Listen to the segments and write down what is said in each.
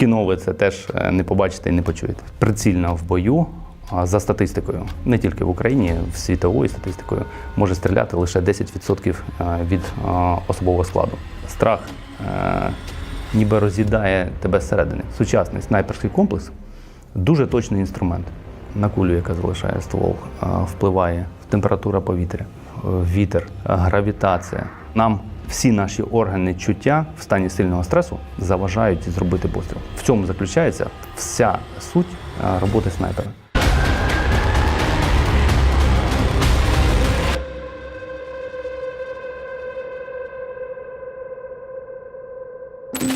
кіно ви це теж е, не побачите і не почуєте. Прицільно в бою. За статистикою, не тільки в Україні, в світовою статистикою, може стріляти лише 10% від особового складу. Страх е, ніби роз'їдає тебе зсередини. Сучасний снайперський комплекс дуже точний інструмент. На кулю, яка залишає ствол, впливає температура повітря, е, вітер, е, гравітація. Нам всі наші органи чуття в стані сильного стресу заважають зробити постріл. В цьому заключається вся суть е, роботи снайпера.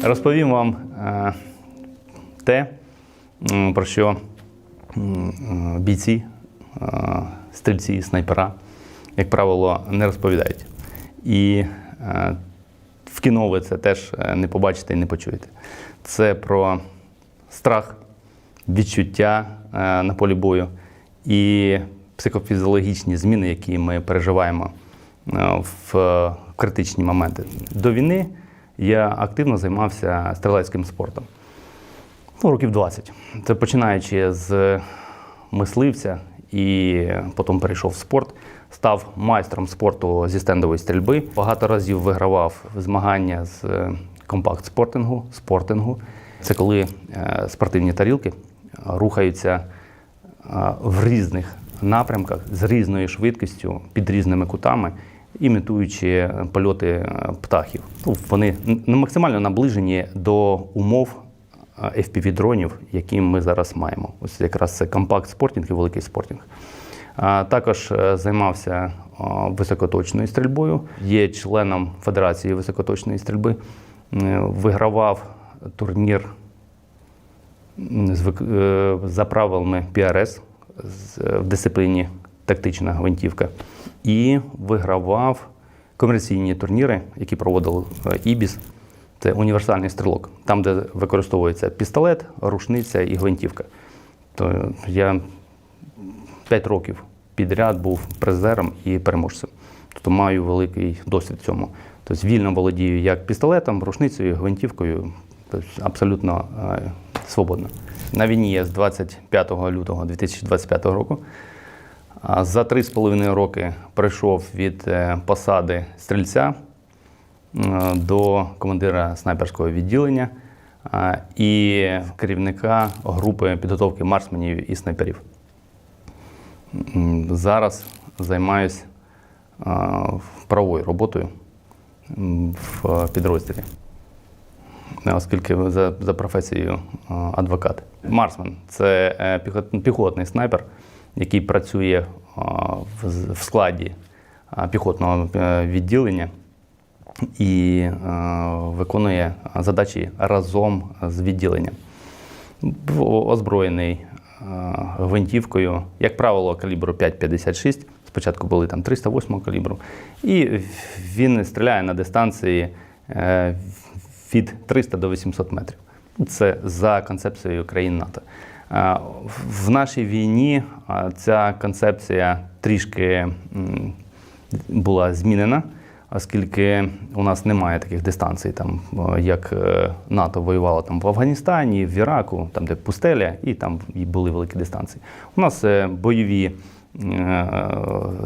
Розповім вам е, те, про що е, бійці, стрільці, снайпера, як правило, не розповідають. І в кіно ви це теж е, не побачите і не почуєте. Це про страх, відчуття е, на полі бою і психофізіологічні зміни, які ми переживаємо е, в е, критичні моменти. До війни я активно займався стрілецьким спортом. Ну, років 20. Це починаючи з мисливця і потім перейшов в спорт. Став майстром спорту зі стендової стрільби. Багато разів вигравав змагання з е, компакт-спортингу, спортингу. Це коли е, спортивні тарілки рухаються е, в різних напрямках з різною швидкістю, під різними кутами, імітуючи польоти птахів. Ну, вони н- максимально наближені до умов FPV-дронів, які ми зараз маємо. Ось якраз це компакт-спортінг і великий спортінг. Також е, займався високоточною стрільбою, є членом Федерації високоточної стрільби, Е, вигравав турнір е, за правилами е, в дисципліні тактична гвинтівка і вигравав комерційні турніри, які проводив е, ІБІС. Це універсальний стрілок, там, де використовується пістолет, рушниця і гвинтівка. То я 5 років підряд був призером і переможцем. Тобто маю великий досвід в цьому. Тобто вільно володію як пістолетом, рушницею, гвинтівкою, тобто абсолютно е, свободно. На війні я з 25 лютого 2025 року. За три з половиною роки прийшов від е, посади стрільця до командира снайперського відділення е, і керівника групи підготовки марсменів і снайперів. Зараз займаюся правовою роботою в підрозділі, Е, оскільки за, за професією адвокат. Марсмен це е, піхотний снайпер, який працює в, складі піхотного е, відділення і е, виконує задачі разом з відділенням. Був озброєний е, гвинтівкою, як правило, калібру 5,56. Спочатку були там 308 калібру. І він стріляє на дистанції е, від 300 до 800 метрів. Це за концепцією країн НАТО. В нашій війні ця концепція трішки була змінена, оскільки у нас немає таких дистанцій, там е, як е, НАТО воювало там в Афганістані, в Іраку, там де пустеля, і там були великі дистанції. У нас е, бойові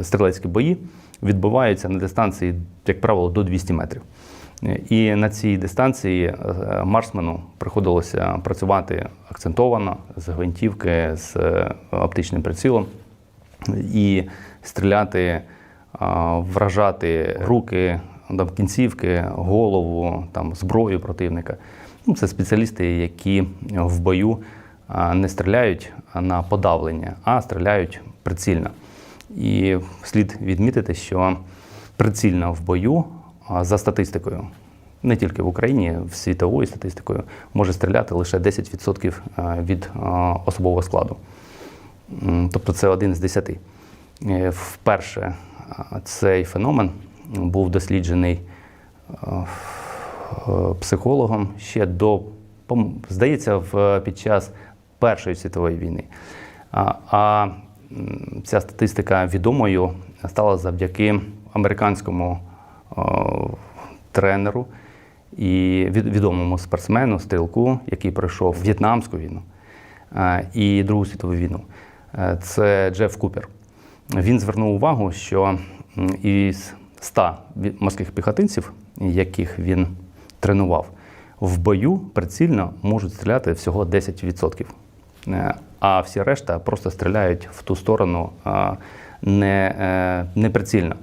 стрілецькі бої відбуваються на дистанції, як правило, до 200 метрів. І на цій дистанції марсмену приходилося працювати акцентовано з гвинтівки, з оптичним прицілом і стріляти, вражати руки, там, кінцівки, голову, там, зброю противника. Ну, це спеціалісти, які в бою не стріляють на подавлення, а стріляють прицільно. І слід відмітити, що прицільно в бою за статистикою. Не тільки в Україні, в світовою статистикою може стріляти лише 10% від особового складу. Тобто це один з десяти. Е, Вперше цей феномен був досліджений е, психологом ще до, здається, під час Першої світової війни. А, ця статистика відомою стала завдяки американському е, тренеру і від- відомому спортсмену, стрілку, який пройшов В'єтнамську війну е, і Другу світову війну. Це Джеф Купер. Він звернув увагу, що із 100 морських піхотинців, яких він тренував, в бою прицільно можуть стріляти всього 10%. Е, А всі решта просто стріляють в ту сторону не, е, неприцільно.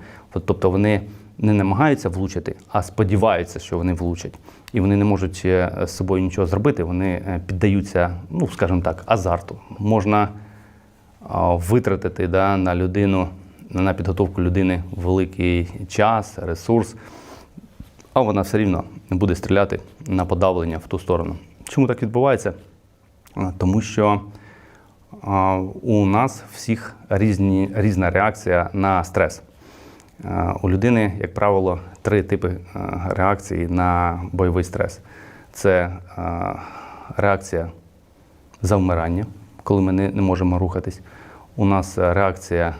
Тобто вони не намагаються влучити, а сподіваються, що вони влучать. І вони не можуть е, з собою нічого зробити, вони піддаються, ну, скажімо так, азарту. Можна витратити да, на людину, на підготовку людини великий час, ресурс, а вона все рівно буде стріляти на подавлення в ту сторону. Чому так відбувається? Тому що у нас всіх різні, різна реакція на стрес. У людини, як правило, три типи реакції на бойовий стрес: це реакція завмирання, коли ми не, можемо рухатись. У нас е, реакція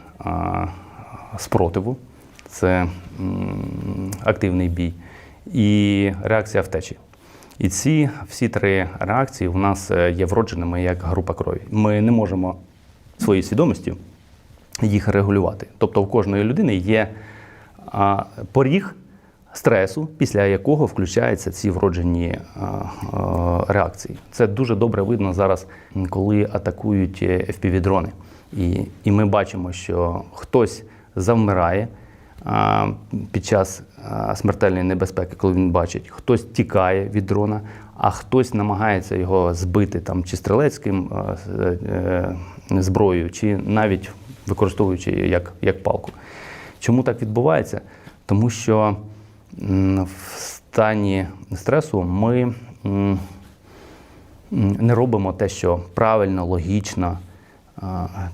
спротиву, це активний бій, і реакція втечі. І ці всі три реакції у нас е, є вродженими як група крові. Ми не можемо своєю свідомістю їх регулювати. Тобто у кожної людини є поріг стресу, після якого включаються ці вроджені а, а, реакції. Це дуже добре видно зараз, коли атакують е, FPV-дрони. І, і ми бачимо, що хтось завмирає а, під час а, смертельної небезпеки, коли він бачить, хтось тікає від дрона, а хтось намагається його збити там чи стрілецьким а, з- е, зброєю, чи навіть використовуючи як, як палку. Чому так відбувається? Тому що в стані стресу ми не робимо те, що правильно, логічно а,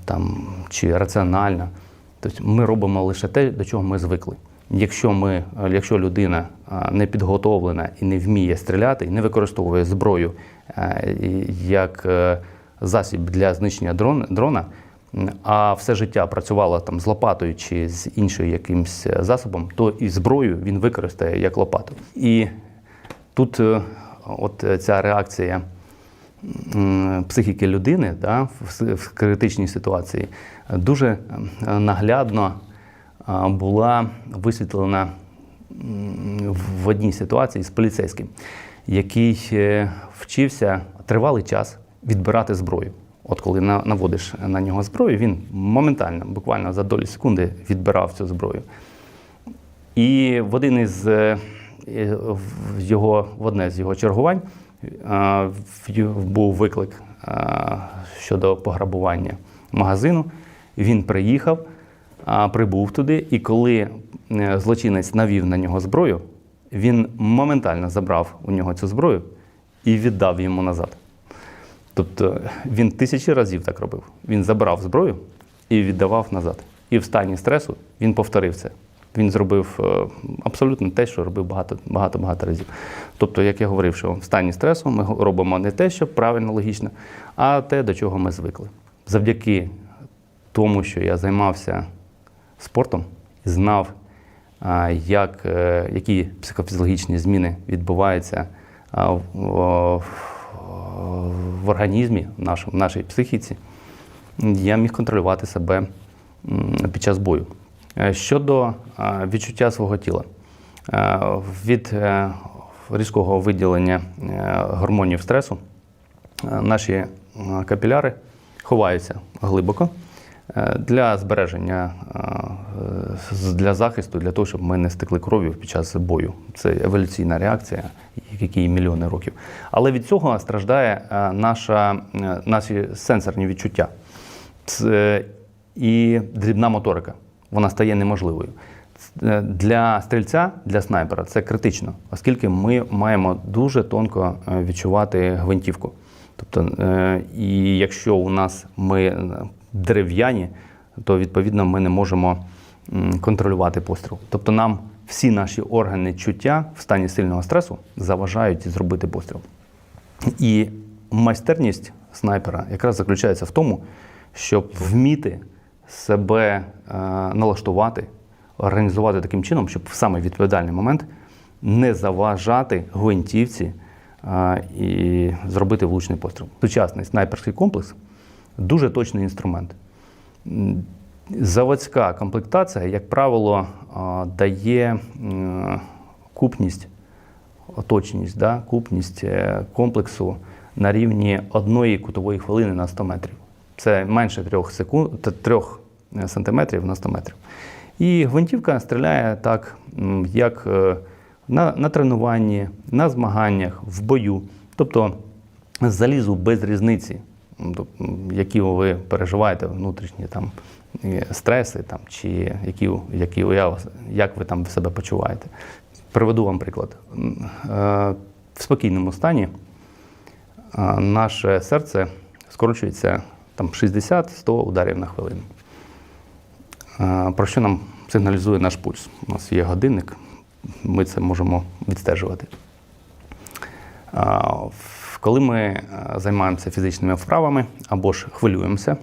там, чи раціонально. Тобто ми робимо лише те, до чого ми звикли. Якщо, ми, якщо людина не підготовлена і не вміє стріляти, і не використовує зброю як е, засіб для знищення дрон- дрона, а все життя працювала там з лопатою чи з іншим якимсь засобом, то і зброю він використає як лопату. І тут е, от ця реакція психіки людини да, в, критичній ситуації дуже е, наглядно е, була висвітлена в одній ситуації з поліцейським, який е, вчився тривалий час відбирати зброю. От коли наводиш на нього зброю, він моментально, буквально за долі секунди, відбирав цю зброю. І в один із його в одне з його чергувань був виклик щодо пограбування магазину. Він приїхав, прибув туди, і коли е, злочинець навів на нього зброю, він моментально забрав у нього цю зброю і віддав йому назад. Тобто він тисячі разів так робив. Він забрав зброю і віддавав назад. І в стані стресу він повторив це. Він зробив е, абсолютно те, що робив багато багато багато разів. Тобто, як я говорив, що в стані стресу ми робимо не те, що правильно, логічно, а те, до чого ми звикли. Завдяки тому, що я займався спортом знав, як, е, які психофізіологічні зміни відбуваються в, в, організмі, в нашій психіці, я міг контролювати себе під час бою. Е, Щодо відчуття свого тіла, Е, від е, різкого виділення е, гормонів стресу е, наші е, капіляри ховаються глибоко е, для збереження, е, для захисту, для того, щоб ми не стекли кров'ю під час бою. Це еволюційна реакція, якій мільйони років. Але від цього страждає е, наша, е, наші сенсорні відчуття. Це і дрібна моторика. Вона стає неможливою. Е, Для стрільця, для снайпера це критично, оскільки ми маємо дуже тонко е, відчувати гвинтівку. Тобто, е, і якщо у нас ми дерев'яні, то відповідно ми не можемо контролювати постріл. Тобто нам всі наші органи чуття в стані сильного стресу заважають зробити постріл. І майстерність снайпера якраз заключається в тому, щоб вміти себе е, налаштувати, організувати таким чином, щоб в саме відповідальний момент не заважати гвинтівці а, і зробити влучний постріл. Сучасний снайперський комплекс дуже точний інструмент. Заводська комплектація, як правило, а, дає купність, точність, да, купність е, комплексу на рівні одної кутової хвилини на 100 метрів. Це менше 3, секунд, 3 сантиметрів на 100 метрів. І гвинтівка стріляє так, як е, на, на тренуванні, на змаганнях, в бою. Тобто залізу без різниці, які ви переживаєте, внутрішні там е, стреси, там, чи які, які як ви там себе почуваєте. Приведу вам приклад. Е, В спокійному стані наше серце скорочується там 60-100 ударів на хвилину. Про що нам сигналізує наш пульс? У нас є годинник, ми це можемо відстежувати. Коли ми займаємося фізичними вправами або ж хвилюємося,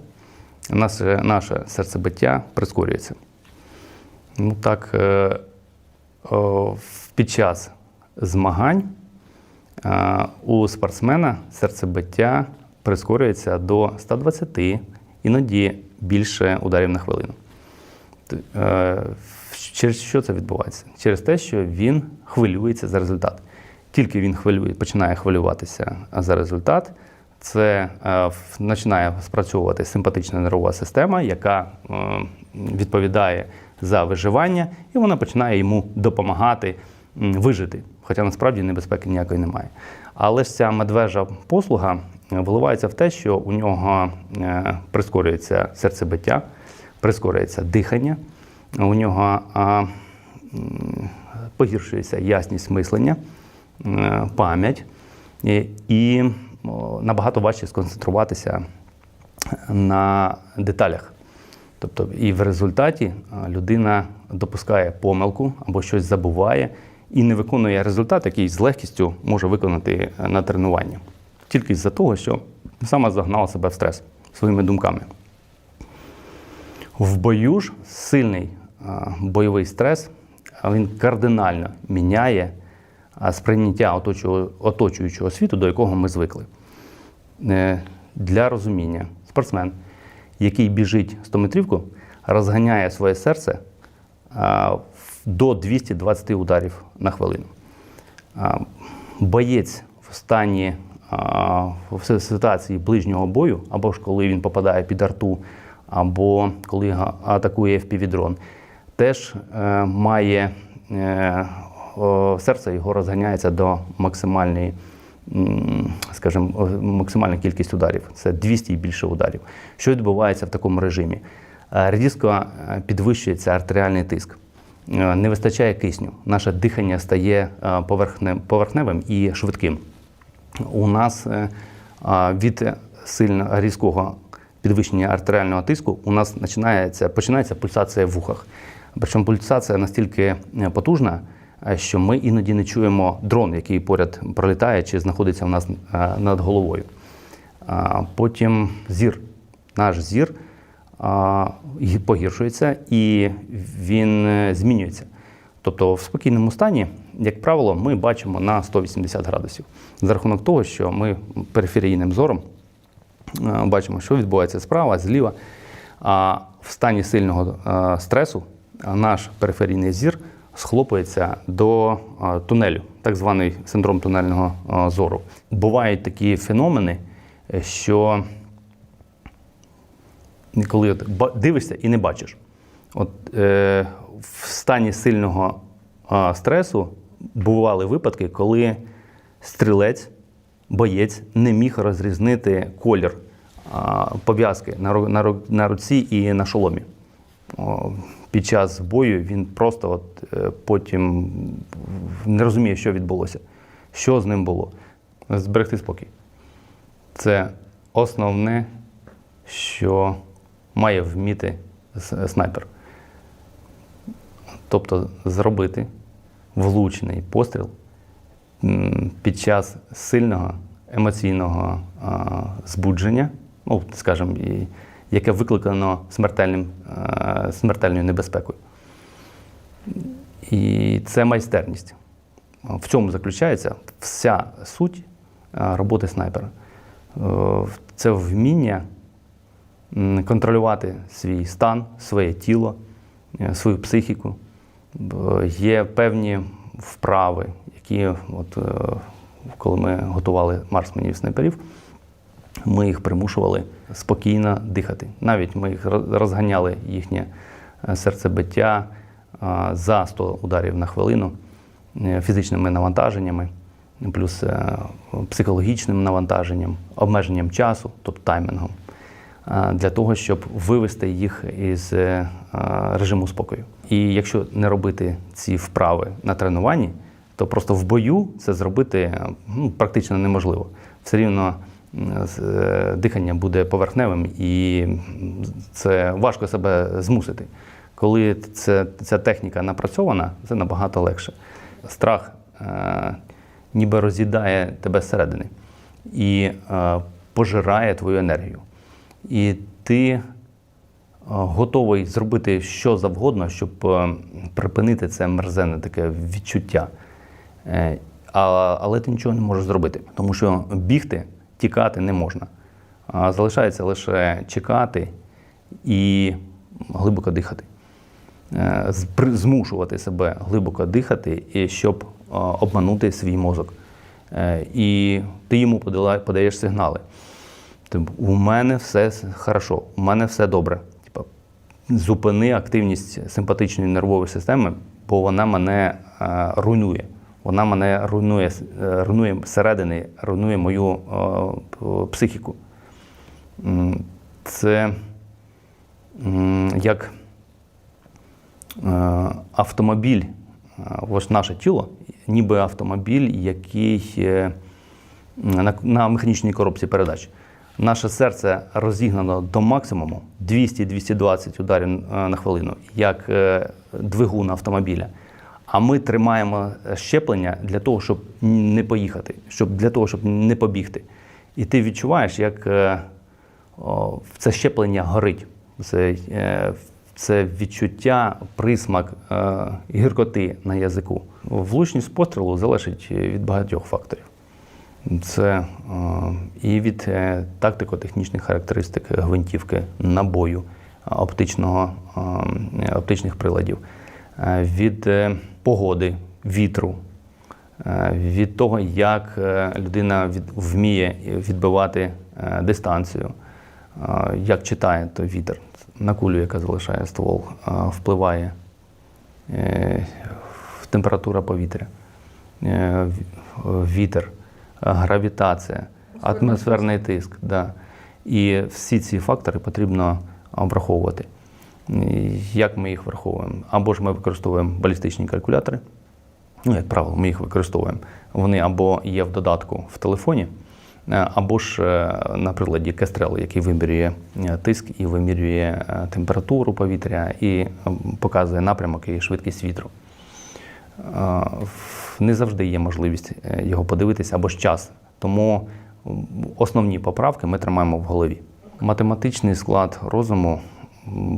наше, наше серцебиття прискорюється. Ну так, е, під час змагань у спортсмена серцебиття прискорюється до 120, іноді більше ударів на хвилину. Е, Через що це відбувається? Через те, що він хвилюється за результат. Тільки він хвилює, починає хвилюватися за результат, це е, починає спрацьовувати симпатична нервова система, яка е, відповідає за виживання, і вона починає йому допомагати вижити. Хоча насправді небезпеки ніякої немає. Але ж ця медвежа послуга виливається в те, що у нього е, прискорюється серцебиття, прискорюється дихання, у нього погіршується ясність мислення, пам'ять і, і набагато важче сконцентруватися на деталях. Тобто, і в результаті людина допускає помилку або щось забуває і не виконує результат, який з легкістю може виконати е, на тренуванні. Тільки з-за того, що сама загнала себе в стрес своїми думками. В бою ж сильний бойовий стрес, він кардинально міняє сприйняття оточу- оточуючого світу, до якого ми звикли. Е, Для розуміння, спортсмен, який біжить 100-метрівку, розганяє своє серце до 220 ударів на хвилину. Боєць в стані в ситуації ближнього бою, або ж коли він попадає під арту, або коли атакує впівдрон, теж е, має е, серце його розганяється до максимальної, скажімо, максимальна кількість ударів. Це 200 і більше ударів. Що відбувається в такому режимі? Е, Різко підвищується артеріальний тиск. Не вистачає кисню. Наше дихання стає поверхневим і швидким. У нас е, від сильно різкого підвищення артеріального тиску у нас починається, починається пульсація в вухах. Причому пульсація настільки е, потужна, е, що ми іноді не чуємо дрон, який поряд пролітає чи знаходиться у нас над головою. Потім зір. Наш зір погіршується і він змінюється. Тобто в спокійному стані, як правило, ми бачимо на 180 градусів. За рахунок того, що ми периферійним зором е, бачимо, що відбувається справа, зліва. А в стані сильного е, стресу е, наш периферійний зір схлопується до тунелю, так званий синдром тунельного зору. Бувають такі феномени, що коли дивишся і не бачиш. От е, в стані сильного е, стресу бували випадки, коли стрілець, боєць не міг розрізнити колір е, пов'язки на, на, на руці і на шоломі. О, під час бою він просто от, е, потім не розуміє, що відбулося, що з ним було. Зберегти спокій. Це основне, що має вміти снайпер. Тобто зробити влучний постріл під час сильного емоційного збудження, ну, скажімо, яке викликано смертельним, смертельною небезпекою. І це майстерність. в цьому заключається вся суть роботи снайпера. Е, Це вміння контролювати свій стан, своє тіло, е, свою психіку. Є певні вправи, які, от, е, коли ми готували Марс марсменів снайперів, ми їх примушували спокійно дихати. Навіть ми їх розганяли їхнє е, серцебиття е, за 100 ударів на хвилину фізичними навантаженнями, плюс психологічним навантаженням, обмеженням часу, тобто таймінгом, для того, щоб вивести їх із е, е, режиму спокою. І якщо не робити ці вправи на тренуванні, то просто в бою це зробити е, ну, практично неможливо. Все рівно е, дихання буде поверхневим і це важко себе змусити. Коли це, ця техніка напрацьована, це набагато легше. Страх е, ніби роз'їдає тебе зсередини і е, пожирає твою енергію. І ти е, готовий зробити що завгодно, щоб е, припинити це мерзенне таке відчуття. Е, а- Але ти нічого не можеш зробити, тому що бігти, тікати не можна. А Залишається лише чекати і глибоко дихати. Змушувати себе глибоко дихати, щоб обманути свій мозок. І ти йому подаєш сигнали. Типу, у мене все хорошо, у мене все добре. Типа, зупини активність симпатичної нервової системи, бо вона мене е, руйнує. Вона мене руйнує, е, руйнує зсередини, руйнує мою е, психіку. Це як е, автомобіль, е, ось наше тіло, ніби автомобіль, який на механічній коробці передач. Наше серце розігнано до максимуму 200-220 ударів е, на хвилину, як е, двигун автомобіля. А ми тримаємо щеплення для того, щоб не поїхати, щоб для того, щоб не побігти. І ти відчуваєш, як е, це щеплення горить. Це, це відчуття, присмак гіркоти на язику. Влучність пострілу залежить від багатьох факторів. Це е, і від е, тактико-технічних характеристик гвинтівки, набою, е, оптичного, оптичних приладів, від погоди, вітру, від того, як людина вміє відбивати дистанцію, як читає той вітер, на кулю, яка залишає ствол, впливає е, температура повітря, вітер, гравітація, атмосферний тиск. Да. І всі ці фактори потрібно обраховувати. Як ми їх враховуємо? Або ж ми використовуємо балістичні калькулятори, ну, як правило, ми їх використовуємо. Вони або є в додатку в телефоні, е, або ж е, на приладі Kestrel, який вимірює е, тиск і вимірює температуру повітря і показує напрямок і швидкість вітру. Не завжди є можливість е, його подивитися або ж час. Тому основні поправки ми тримаємо в голові. Математичний склад розуму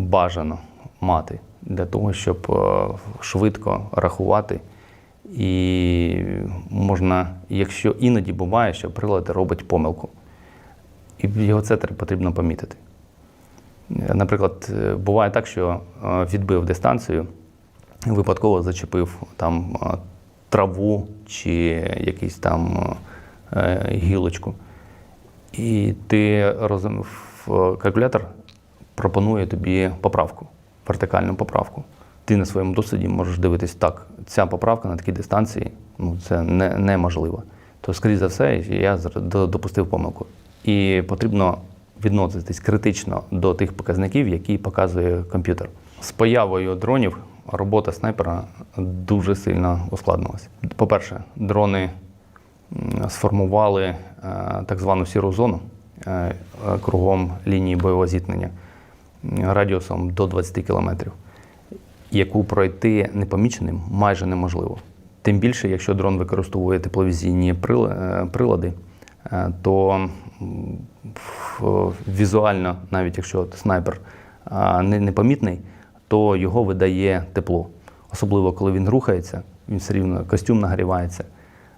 бажано мати для того, щоб е, швидко рахувати. І можна, якщо іноді буває, що прилад робить помилку, і його це потрібно помітити. Наприклад, е, буває так, що відбив дистанцію, випадково зачепив там е, траву чи якийсь там е, гілочку. І ти розум- калькулятор пропонує тобі поправку, вертикальну поправку. Ти на своєму досвіді можеш дивитись, так, ця поправка на такій дистанції ну, це не, неможливо. То, скоріш за все, я допустив помилку. І потрібно відноситись критично до тих показників, які показує комп'ютер. З появою дронів робота снайпера дуже сильно ускладнилася. По-перше, дрони сформували е, так звану сіру зону е, кругом лінії бойового зіткнення радіусом до 20 кілометрів, яку пройти непоміченим майже неможливо. Тим більше, якщо дрон використовує тепловізійні е, прилади, то візуально, навіть якщо снайпер непомітний, то його видає тепло. Особливо, коли він рухається, він все рівно костюм нагрівається,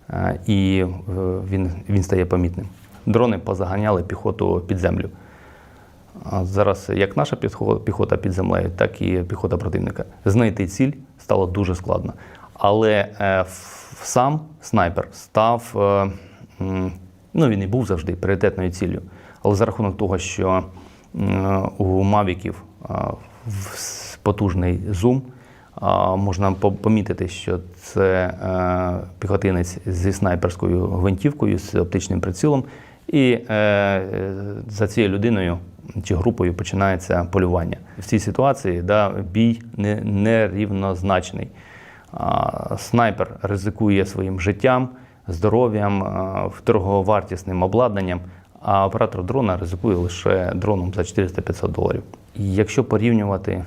е, і е, він, він стає помітним. Дрони позаганяли піхоту під землю. Зараз як наша піхота під землею, так і піхота противника. Знайти ціль стало дуже складно. Але е, сам снайпер став, ну він і був завжди пріоритетною ціллю. Але за рахунок того, що у Мавіків потужний зум, можна помітити, що це е, піхотинець зі снайперською гвинтівкою, з оптичним прицілом, і е, е, за цією людиною чи групою починається полювання. В цій ситуації да, бій нерівнозначний. Снайпер ризикує своїм життям, здоров'ям, дороговартісним обладнанням, а оператор дрона ризикує лише дроном за 400-500 доларів. Якщо порівнювати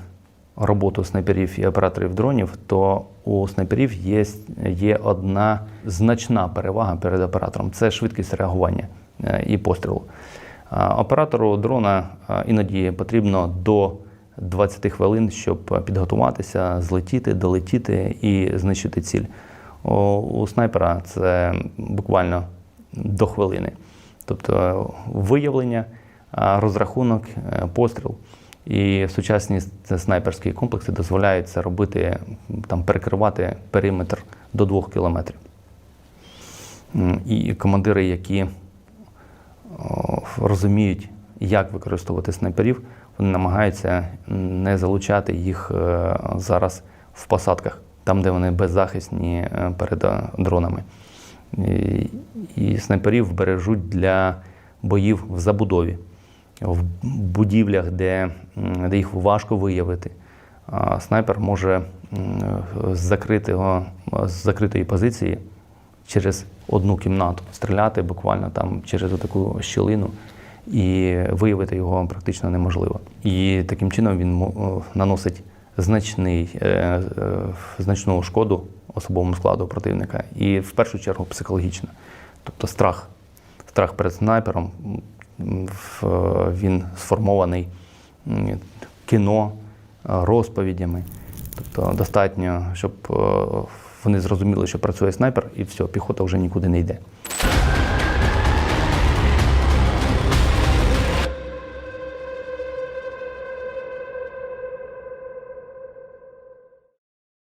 роботу снайперів і операторів дронів, то у снайперів є, є одна значна перевага перед оператором це швидкість реагування е, і пострілу. Оператору дрона е, іноді потрібно до 20 хвилин, щоб підготуватися, злетіти, долетіти і знищити ціль. У, снайпера це буквально до хвилини. Тобто виявлення, розрахунок, е, постріл. І сучасні снайперські комплекси дозволяють це робити, там, перекривати периметр до 2 кілометрів. І командири, які розуміють, як використовувати снайперів, вони намагаються не залучати їх е, зараз в посадках, там, де вони беззахисні е, перед е, дронами. І, і снайперів бережуть для боїв в забудові, в будівлях, де, де їх важко виявити. Снайпер може з закритого, з закритої позиції через одну кімнату стріляти буквально там через таку щілину, і виявити його практично неможливо. І таким чином він наносить значний, е, е, значну шкоду особовому складу противника, і в першу чергу психологічно. Тобто страх, страх перед снайпером, він сформований кіно, е, розповідями. Тобто достатньо, щоб е, вони зрозуміли, що працює снайпер, і все, піхота вже нікуди не йде.